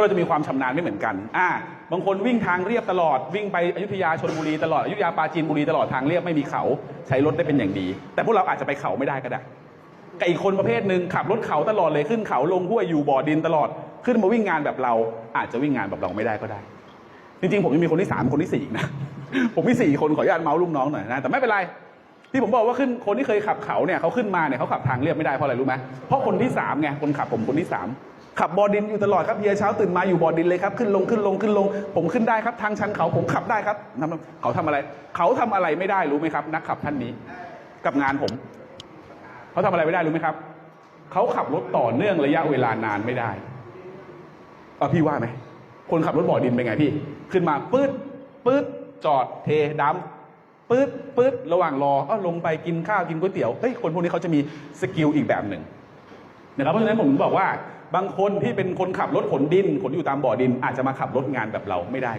ราะเราจะมีความชำนาญไม่เหมือนกัน อ่า บางคนวิ่งทางเรียบตลอด วิ่งไปอยุธยาชนบุรีตลอด อยุธยาปราจีนบุรีตลอดทางเรียบไม่มีเขา ใช้รถได้เป็นอย่างดี แต่พวกเราอาจจะไปเขาไม่ได้ก็ได้กับอีกคนประเภทหนึ่งขับรถเขาตลอดเลยขึ้นเขาลงห้วยอยู่บ่อดินตลอด ขึ้นมาวิ่งงานแบบเรา อาจจะวิ่งงานแบบเราไม่ได้ก็ได้ จริงๆ ผมยังมีคนที่สามคนที่สี่นะ ผมมีสี่คนขออนุญาตเมาส์ลูกน้องหน่อยนะ แต่ไม่เป็นไร ที่ผมบอกว่าขึ้นคนที่เคยขับเขาเนี่ยเขาขึ้นมาเนี่ยเขาขับทางเรียบไม่ได้เพราะอะไรรู้ไหมเพราะคนที่สามไงคนขับผมคนที่สาม ขับบอดินอยู่ตลอดครับเฮียเช้าตื่นมาอยู่บอดินเลยครับขึ้นลงขึ้นลงขึ้นลง ผมขึ้นได้ครับ ทางชันเขาผมขับได้ครับเขาทำอะไร เขาทำอะไรไม่ได้รู้ไหมครับ นักขับท่านนี้ กับงานผม เขาทำอะไรไม่ได้รู้ไหมครับ เขาขับรถต่อเนื่องระยะเวลานานไม่ได้เออพี่ว่าไหมคนขับรถบอดินเป็นไงพี่ ขึ้นมาปื๊ดปื๊ดจอดเทดำปื๊ดปื๊ดระหว่างรอก็ลงไปกินข้าวกินก๋วยเตี๋ยวเฮ้ยคนพวกนี้เขาจะมีสกิลอีกแบบหนึ่ง นะครับเพราะฉะนั้นผมบอกว่าบางคนที่เป็นคนขับรถขนดินขนอยู่ตามบ่อดินอาจจะมาขับรถงานแบบเราไม่ได้